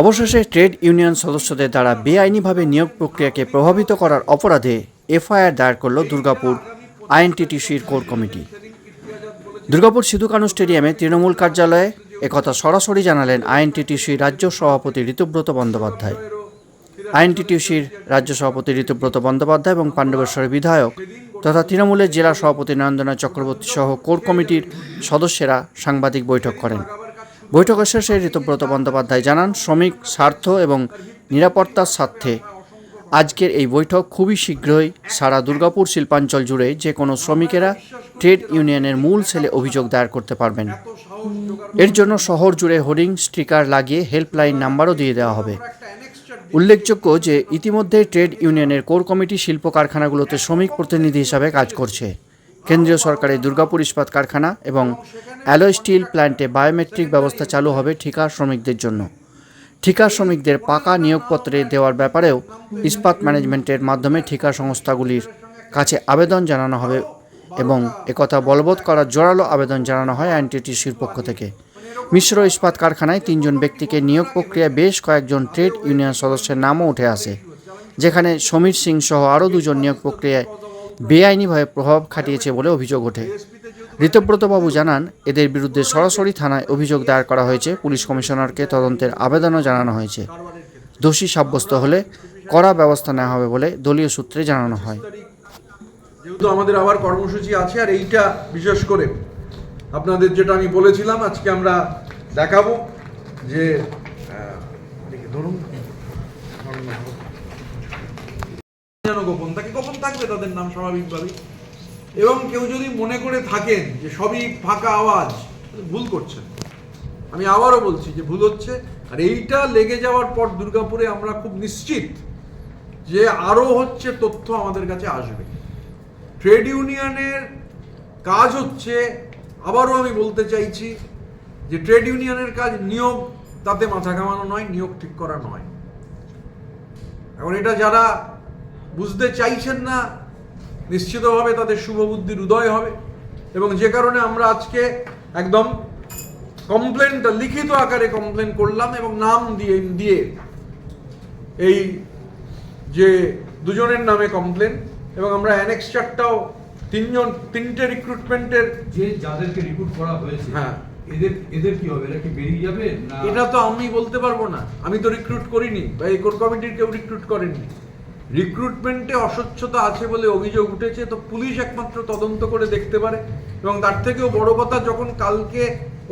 অবশেষে trade union সদস্যদের দ্বারা বেআইনিভাবে নিয়োগ প্রক্রিয়াকে প্রভাবিত করার অপরাধে এফআইআর দায়ের করল দুর্গাপুর আইএনটিটিসির কোর কমিটি। দুর্গাপুর সিধু কানু স্টেডিয়ামে তৃণমূল কার্যালয়ে একথা সরাসরি জানালেন আইএনটিটিসি রাজ্য সভাপতি ঋতুব্রত বন্দ্যোপাধ্যায়। আইএনটিটিসির রাজ্য সভাপতি ঋতুব্রত বন্দ্যোপাধ্যায় এবং পাণ্ডবেশ্বরের বিধায়ক তথা তৃণমূলের জেলা সভাপতি নরেন্দ্রনাথ চক্রবর্তী সহ কোর কমিটির সদস্যেরা সাংবাদিক বৈঠক করেন। বৈঠকের শেষে ঋতুব্রত বন্দ্যোপাধ্যায় জানান, শ্রমিক স্বার্থ এবং নিরাপত্তার স্বার্থে আজকের এই বৈঠক খুবই শীঘ্রই সারা দুর্গাপুর শিল্পাঞ্চল জুড়ে যে কোনো শ্রমিকেরা ট্রেড ইউনিয়নের মূল সেলে অভিযোগ দায়ের করতে পারবেন। এর জন্য শহর জুড়ে হোর্ডিং স্টিকার লাগিয়ে হেল্পলাইন নাম্বারও দিয়ে দেওয়া হবে। উল্লেখযোগ্য যে ইতিমধ্যে ট্রেড ইউনিয়নের কোর কমিটি শিল্প কারখানাগুলোতে শ্রমিক প্রতিনিধি হিসাবে কাজ করছে। কেন্দ্রীয় সরকারের দুর্গাপুর ইস্পাত কারখানা এবং অ্যালয় স্টিল প্ল্যান্টে বায়োমেট্রিক ব্যবস্থা চালু হবে ঠিকা শ্রমিকদের জন্য। ঠিকা শ্রমিকদের পাকা নিয়োগপত্রে দেওয়ার ব্যাপারেও ইস্পাত ম্যানেজমেন্টের মাধ্যমে ঠিকা সংস্থাগুলির কাছে আবেদন জানানো হবে এবং একথা বলবৎ করার জোরালো আবেদন জানানো হয় আইনটিটিসির পক্ষ থেকে। মিশ্র ইস্পাত কারখানায় তিনজন ব্যক্তিকে নিয়োগ প্রক্রিয়ায় বেশ কয়েকজন ট্রেড ইউনিয়ন সদস্যের নামও উঠে আসে, যেখানে সমীর সিং সহ আরও দুজন নিয়োগ প্রক্রিয়ায় বেআইনিভাবে প্রভাব খাটিয়েছে বলে অভিযোগ ওঠে। ঋতব্রতবাবু জানান, এদের বিরুদ্ধে সরাসরি থানায় অভিযোগ দায়ের করা হয়েছে। পুলিশ কমিশনারকে তদন্তের আবেদনও জানানো হয়েছে। দোষী সাব্যস্ত হলে কড়া ব্যবস্থা নেওয়া হবে বলে দলীয় সূত্রে জানানো হয়। যেহেতু আমাদের আবার কর্মসূচি আছে, আর এইটা বিশেষ করে আপনাদের যেটা আমি বলেছিলাম, আজকে আমরা দেখাবো যে ধরুন। গোপন থাকে, গোপন থাকবে তাদের নাম স্বাভাবিকভাবেই। এবং কেউ যদি মনে করে থাকেন যে সবই ফাঁকা আওয়াজ ভুল করছেন। আমি আবারও বলছি যে ভুল হচ্ছে, আর এইটা লেগে যাওয়ার পর দুর্গাপুরে আমরা খুব নিশ্চিত যে আরও হচ্ছে তথ্য আমাদের কাছে আসবে। ট্রেড ইউনিয়নের কাজ হচ্ছে, আবারও আমি বলতে চাইছি যে ট্রেড ইউনিয়নের কাজ নিয়োগ তাতে মাথা ঘামানো নয়, নিয়োগ ঠিক করা নয়। এখন এটা যারা বুঝতে চাইছেন না নিশ্চিতভাবে তাদের শুভবুদ্ধির উদয় হবে। এবং যে কারণে আমরা আজকে একদম কমপ্লেনটা লিখিত আকারে কমপ্লেন করলাম এবং নাম দিয়ে দিয়ে এই যে দুজনের নামে কমপ্লেন এবং আমরা অ্যানেক্স চারটাও তিনজন তিনটে রিক্রুটমেন্টের যে যাদেরকে রিক্রুট করা হয়েছে হ্যাঁ। এদের এদের কি হবে? এরা কি বেরিয়ে যাবে? না? এটা তো আমি বলতে পারব না। আমি তো রিক্রুট করিনি বা এই কোর কমিটির কেউ রিক্রুট করেননি। রিক্রুটমেন্টে অস্বচ্ছতা আছে বলে অভিযোগ উঠেছে তো পুলিশ একমাত্র তদন্ত করে দেখতে পারে। এবং তার থেকেও বড় কথা যখন কালকে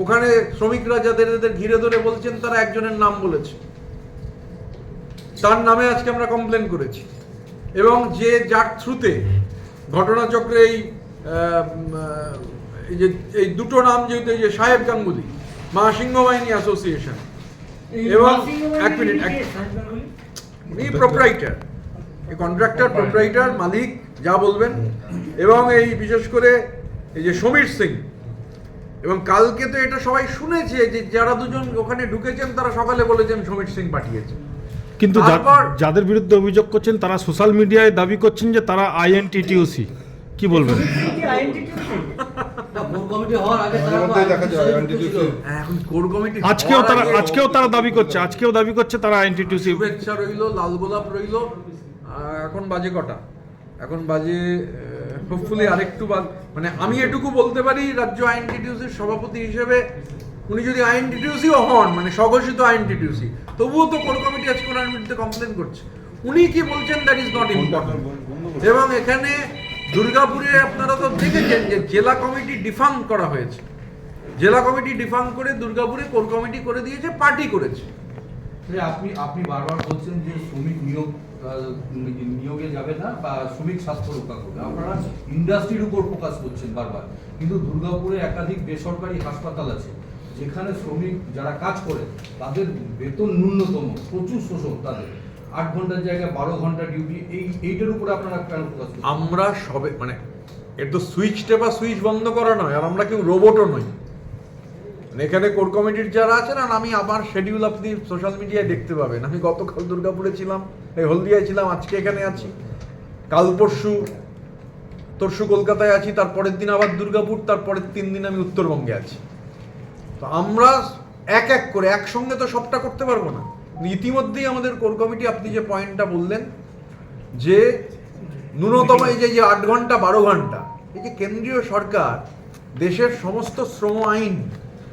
ওখানে শ্রমিকরা যাদের এদের ঘিরে ধরে বলছেন তারা একজনের নাম বলেছে। তার নামে আজকে আমরা কমপ্লেন করেছি। এবং যে যার থ্রুতে ঘটনাচক্রে এই যে এই দুটো নাম যেহেতু এই যে সাহেব গাঙ্গুলি মা সিংহ বাহিনী অ্যাসোসিয়েশন এবং এক মিনিট এক উনি প্রোপ্রাইটার এই কন্ট্রাক্টর প্রোপ্রাইটার মালিক যা বলবেন। এবং এই বিশেষ করে এই যে সমীর সিং। এবং কালকে তো এটা সবাই শুনেছে যে যারা দুজন ওখানে ঢুকেছেন তারা সকালে বলেছেন সমীর সিং পাঠিয়েছে। কিন্তু তারপর- যাদের বিরুদ্ধে অভিযোগ করছেন তারা সোশ্যাল মিডিয়ায় দাবি করছেন যে তারা আইএনটিটিউসি। কি বলবেন? আজকেও তারা আজকেও তারা দাবি করছে আজকেও দাবি করছে তারা আইএনটিটিউসি শুভেচ্ছা রইল লাল গোলাপ রইল। এখন বাজে কটা? এখন বাজে হোপফুলি আরেকটু মানে আমি এটুকু বলতে পারি, রাজ্য আইন টিটিউসির সভাপতি হিসেবে উনি যদি আইন টিটিউসিও হন মানে স্বঘোষিত আইন টিটিউসি তবুও তো কোর কমিটি আজকে ওনার বিরুদ্ধে কমপ্লেন করছে। উনি কি বলছেন দ্যাট ইজ নট ইম্পর্টেন্ট এবং এখানে দুর্গাপুরে আপনারা তো দেখেছেন যে জেলা কমিটি ডিফাং করা হয়েছে। জেলা কমিটি ডিফাং করে দুর্গাপুরে কোর কমিটি করে দিয়েছে পার্টি করেছে। আপনি আপনি বারবার বলছেন যে শ্রমিক নিয়োগ নিয়োগে যাবে না বা শ্রমিক স্বাস্থ্য রক্ষা করবে। আপনারা ইন্ডাস্ট্রির উপর ফোকাস করছেন বারবার। কিন্তু দুর্গাপুরে একাধিক বেসরকারি হাসপাতাল আছে, যেখানে শ্রমিক যারা কাজ করে, তাদের বেতন ন্যূনতম, প্রচুর শোষক তাদের। আট ঘণ্টার জায়গায় বারো ঘণ্টা ডিউটি এই, এইটার উপরে আপনারা কেন ফোকাস আমরা সবে মানে এর তো সুইচ টেপা সুইচ বন্ধ করা নয়, আর আমরা কেউ রোবটও নই। মানে এখানে কোর কমিটির যারা আছেন, আর আমি আমার শেডিউল আপনি সোশ্যাল মিডিয়ায় দেখতে পাবেন। আমি গতকাল দুর্গাপুরে ছিলাম, এই হলদিয়ায় ছিলাম, আজকে এখানে আছি। কাল পরশু তরশু কলকাতায় আছি, তারপরের দিন আবার দুর্গাপুর, তারপরের তিন দিন আমি উত্তরবঙ্গে আছি। তো আমরা এক এক করে, একসঙ্গে তো সবটা করতে পারব না। ইতিমধ্যেই আমাদের কোর কমিটি, আপনি যে পয়েন্টটা বললেন, যে ন্যূনতম এই যে আট ঘণ্টা, বারো ঘণ্টা, এই যে কেন্দ্রীয় সরকার, দেশের সমস্ত শ্রম আইন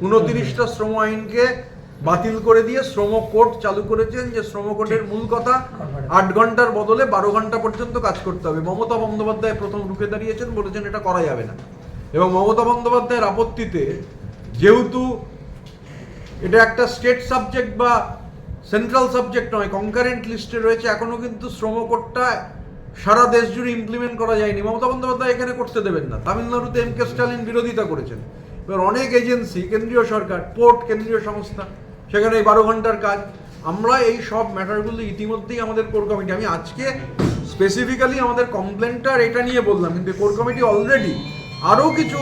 উনতিরিশটা শ্রম আইনকে বাতিল করে দিয়ে শ্রম কোড চালু করেছেন, যে শ্রম কোডের মূল কথা আট ঘণ্টার বদলে বারো ঘণ্টা পর্যন্ত কাজ করতে হবে। মমতা বন্দ্যোপাধ্যায় প্রথম রুখে দাঁড়িয়েছেন, বলেছেন এটা করা যাবে না। এবং মমতা বন্দ্যোপাধ্যায়ের আপত্তিতে যেহেতু এটা একটা স্টেট সাবজেক্ট বা সেন্ট্রাল সাবজেক্ট নয়, কনকারেন্ট লিস্টে রয়েছে, এখনও কিন্তু শ্রম কোডটা সারা দেশ জুড়ে ইমপ্লিমেন্ট করা যায়নি। মমতা বন্দ্যোপাধ্যায় এখানে করতে দেবেন না। তামিলনাড়ুতে এম কে স্টালিন বিরোধিতা করেছেন। এবার অনেক এজেন্সি, কেন্দ্রীয় সরকার, পোর্ট, কেন্দ্রীয় সংস্থা, সেখানে এই বারো ঘণ্টার কাজ। আমরা এই সব ম্যাটারগুলো ইতিমধ্যেই আমাদের কোর কমিটি আমি আজকে স্পেসিফিক্যালি আমাদের কমপ্লেনটার এটা নিয়ে বললাম, কিন্তু কোর কমিটি অলরেডি আরও কিছু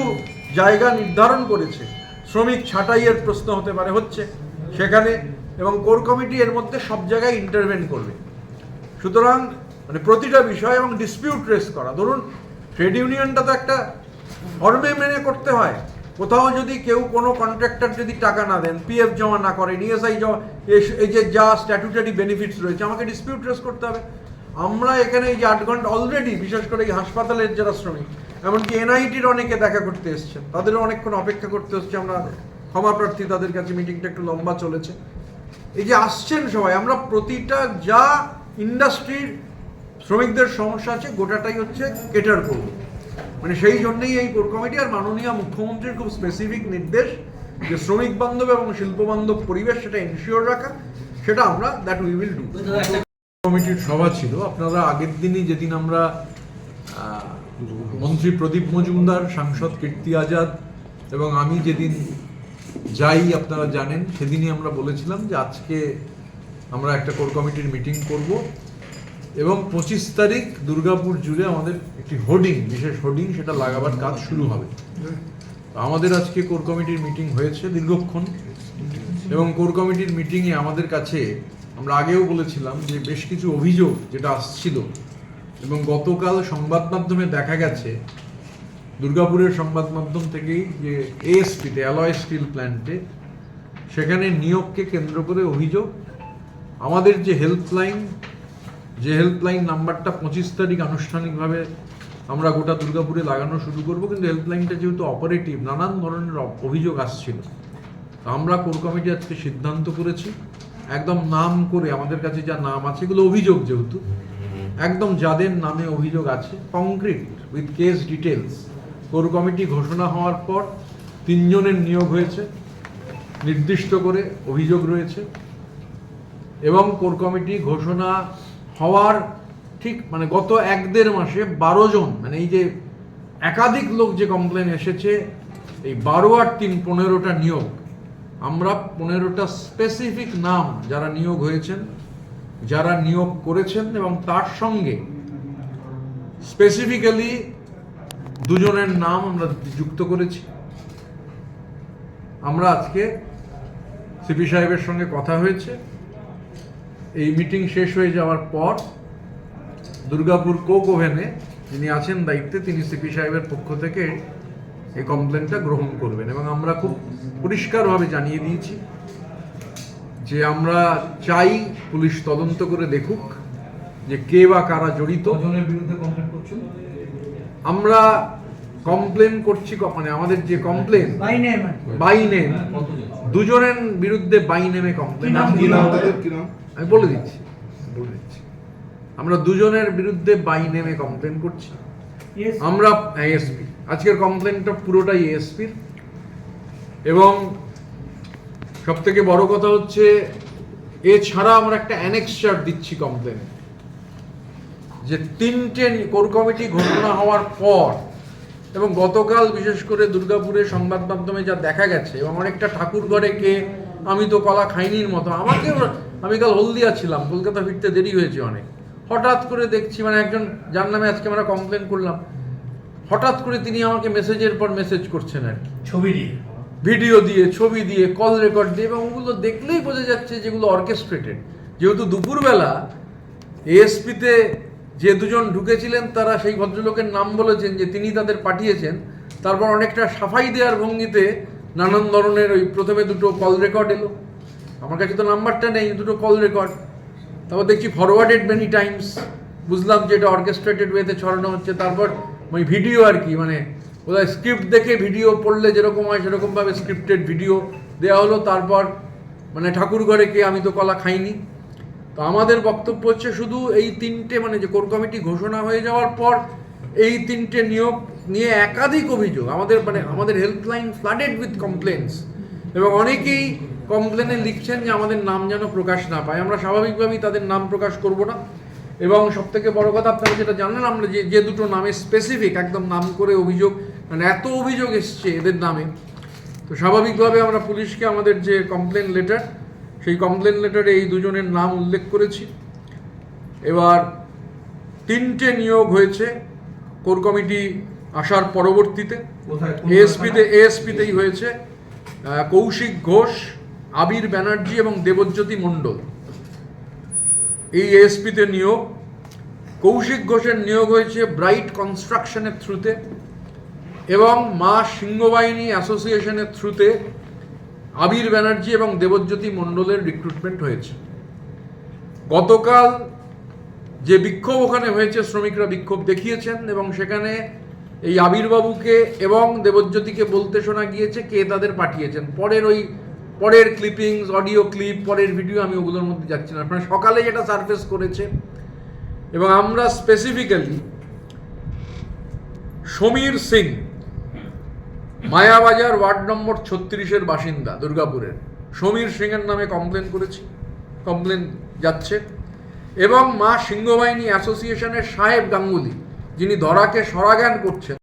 জায়গা নির্ধারণ করেছে। শ্রমিক ছাঁটাইয়ের প্রশ্ন হতে পারে, হচ্ছে সেখানে, এবং কোর কমিটি এর মধ্যে সব জায়গায় ইন্টারভেন করবে। সুতরাং মানে প্রতিটা বিষয় এবং ডিসপিউট রেস করা। ধরুন ট্রেড ইউনিয়নটা তো একটা ফর্মে মেনে করতে হয়। কোথাও যদি কেউ কোনো কন্ট্রাক্টর যদি টাকা না দেন পিএফ জমা না করেন ইএসআই জমা, এই- যে যা স্ট্যাটুটারি বেনিফিটস রয়েছে, আমাকে ডিসপিউট রেস করতে হবে। আমরা এখানে এই যে আট ঘণ্টা অলরেডি বিশেষ করে এই হাসপাতালের যারা শ্রমিক, এমনকি এনআইটির অনেকে দেখা করতে এসছেন, তাদেরও অনেকক্ষণ অপেক্ষা করতে হচ্ছে, আমরা ক্ষমা প্রার্থী তাদের কাছে মিটিংটা একটু লম্বা চলেছে। এই যে আসছেন সবাই, আমরা প্রতিটা যা ইন্ডাস্ট্রির শ্রমিকদের সমস্যা আছে, গোটাটাই হচ্ছে কেটার করব। মানে সেই জন্যই এই কোর কমিটি আর মাননীয় মুখ্যমন্ত্রীর খুব স্পেসিফিক নির্দেশ যে শ্রমিক বান্ধব এবং শিল্প বান্ধব পরিবেশ সেটা এনশিওর রাখা, সেটা আমরা দ্যাট উই উইল ডু কমিটির সভা ছিল। আপনারা আগের দিনই যেদিন আমরা মন্ত্রী প্রদীপ মজুমদার, সাংসদ কীর্তি আজাদ এবং আমি যেদিন যাই, আপনারা জানেন, সেদিনই আমরা বলেছিলাম যে আজকে আমরা একটা কোর কমিটির মিটিং করব। এবং পঁচিশ তারিখ দুর্গাপুর জুড়ে আমাদের একটি হোর্ডিং, বিশেষ হোর্ডিং, সেটা লাগাবার কাজ শুরু হবে। আমাদের আজকে কোর কমিটির মিটিং হয়েছে দীর্ঘক্ষণ, এবং কোর কমিটির মিটিংয়ে আমাদের কাছে আমরা আগেও বলেছিলাম যে বেশ কিছু অভিযোগ যেটা আসছিল, এবং গতকাল সংবাদ মাধ্যমে দেখা গেছে, দুর্গাপুরের সংবাদ মাধ্যম থেকেই যে এএসপিতে, অ্যালয় স্টিল প্ল্যান্টে, সেখানে নিয়োগকে কেন্দ্র করে অভিযোগ, আমাদের যে হেল্পলাইন যে হেল্পলাইন নাম্বারটা পঁচিশ তারিখ আনুষ্ঠানিকভাবে আমরা গোটা দুর্গাপুরে লাগানো শুরু করব, কিন্তু হেল্পলাইনটা যেহেতু অপারেটিভ নানান ধরনের অভিযোগ আসছিল। তো আমরা কোর কমিটি আজকে সিদ্ধান্ত করেছি, একদম নাম করে, আমাদের কাছে যা নাম আছে, এগুলো অভিযোগ যেহেতু, একদম যাদের নামে অভিযোগ আছে concrete with case details core committee ঘোষণা হওয়ার পর তিনজনের নিয়োগ হয়েছে, নির্দিষ্ট করে অভিযোগ রয়েছে, এবং কোর কমিটি ঘোষণা হওয়ার ঠিক মানে গত এক দেড় মাসে বারো জন মানে এই যে একাধিক লোক যে কমপ্লেন এসেছে, এই বারো আর তিন পনেরোটা নিয়োগ। আমরা পনেরোটা স্পেসিফিক নাম যারা নিয়োগ হয়েছেন, যারা নিয়োগ করেছেন এবং তার সঙ্গে স্পেসিফিক্যালি দুজনের নাম আমরা যুক্ত করেছি। আমরা আজকে সিপি সাহেবের সঙ্গে কথা হয়েছে। এই মিটিং শেষ হয়ে যাওয়ার পর দুর্গাপুর কোক ওভেনে যিনি আছেন দায়িত্বে তিনি সিপি সাহেবের পক্ষ থেকে এই কমপ্লেনটা গ্রহণ করবেন এবং আমরা খুব পরিষ্কারভাবে জানিয়ে দিয়েছি যে আমরা চাই পুলিশ তদন্ত করে দেখুক যে কে বা কারা জড়িত। আমরা কমপ্লেন করছি মানে আমাদের যে complain by name by name দুজনের বিরুদ্ধে বাই নেমে কমপ্লেন আমি বলে দিচ্ছি বলে দিচ্ছি। আমরা দুজনের বিরুদ্ধে বাই নেমে কমপ্লেন করছি। আমরা এএসপি আজকের কমপ্লেনটা পুরোটাই এএসপির এবং সব থেকে বড় কথা হচ্ছে এছাড়া আমরা একটা অ্যানেক্সচার দিচ্ছি কমপ্লেনে যে তিনটে কোর কমিটি ঘোষণা হওয়ার পর এবং গতকাল বিশেষ করে দুর্গাপুরের সংবাদ মাধ্যমে যা দেখা গেছে এবং অনেকটা ঠাকুর ঘরে কে আমি তো কলা খাইনির মতো আমাকেও আমি কাল হলদিয়া ছিলাম কলকাতা ফিরতে দেরি হয়েছে অনেক। হঠাৎ করে দেখছি মানে একজন যার নামে আজকে আমরা কমপ্লেন করলাম হঠাৎ করে তিনি আমাকে মেসেজের পর মেসেজ করছেন আর কি। ছবি দিয়ে। ভিডিও দিয়ে ছবি দিয়ে কল রেকর্ড দিয়ে এবং ওগুলো দেখলেই বোঝা যাচ্ছে যেগুলো অর্কেস্ট্রেটেড যেহেতু দুপুরবেলা এএসপিতে যে দুজন ঢুকেছিলেন তারা সেই ভদ্রলোকের নাম বলেছেন যে তিনি তাদের পাঠিয়েছেন। তারপর অনেকটা সাফাই দেওয়ার ভঙ্গিতে নানান ধরনের ওই প্রথমে দুটো কল রেকর্ড এলো। আমার কাছে তো নাম্বারটা নেই, দুটো কল রেকর্ড তারপর দেখছি ফরওয়ার্ডেড মেনি টাইমস বুঝলাম যে এটা অর্কেস্ট্রেটেড ওয়েতে ছড়ানো হচ্ছে। তারপর ওই ভিডিও আর কি মানে বোধহয় স্ক্রিপ্ট দেখে ভিডিও পড়লে যেরকম হয় সেরকমভাবে স্ক্রিপ্টেড ভিডিও দেওয়া হলো। তারপর মানে ঠাকুর ঘরে কে, আমি তো কলা খাইনি। তো আমাদের বক্তব্য হচ্ছে শুধু এই তিনটে মানে যে কোর কমিটি ঘোষণা হয়ে যাওয়ার পর এই তিনটে নিয়োগ নিয়ে একাধিক অভিযোগ। আমাদের মানে আমাদের হেল্পলাইন ফ্লাডেড উইথ কমপ্লেন্স এবং অনেকেই কমপ্লেনে লিখছেন যে আমাদের নাম যেন প্রকাশ না পায়। আমরা স্বাভাবিকভাবেই তাদের নাম প্রকাশ করব না। এবং সব থেকে বড় কথা আপনারা যেটা জানেন আমরা যে যে দুটো নামে স্পেসিফিক একদম নাম করে অভিযোগ মানে এত অভিযোগ এসছে এদের নামে তো স্বাভাবিকভাবে আমরা পুলিশকে আমাদের যে কমপ্লেন লেটার সেই কমপ্লেন লেটারে এই দুজনের নাম উল্লেখ করেছি। এবার তিনটে নিয়োগ হয়েছে কোর কমিটি আসার পরবর্তীতে। এএসপিতে এএসপিতেই হয়েছে কৌশিক ঘোষ আবির ব্যানার্জি এবং দেবজ্যোতি মণ্ডল। এই এএসপিতে নিয়োগ। কৌশিক ঘোষের নিয়োগ হয়েছে ব্রাইট কনস্ট্রাকশনের থ্রুতে এবং মা সিংহবাহিনী অ্যাসোসিয়েশনের থ্রুতে আবির ব্যানার্জি এবং দেবজ্যোতি মণ্ডলের রিক্রুটমেন্ট হয়েছে। গতকাল যে বিক্ষোভ ওখানে হয়েছে, শ্রমিকরা বিক্ষোভ দেখিয়েছেন এবং সেখানে এই আবিরবাবুকে এবং দেবজ্যোতিকে বলতে শোনা গিয়েছে কে তাদের পাঠিয়েছেন। পরের ওই পরের ক্লিপিংস অডিও ক্লিপ পরের ভিডিও আমি ওগুলোর মধ্যে যাচ্ছি না। আপনার সকালে যেটা সার্ফেস করেছে, এবং আমরা specifically Samir Singh, Mayabazar ward number ছত্রিশের বাসিন্দা, দুর্গাপুরের। সমীর সিংয়ের নামে কমপ্লেন করেছি কমপ্লেন যাচ্ছে। এবং মা সিংহবাহিনী অ্যাসোসিয়েশনের সাহেব গাঙ্গুলি, যিনি ধরাকে সরাজ্ঞান করছেন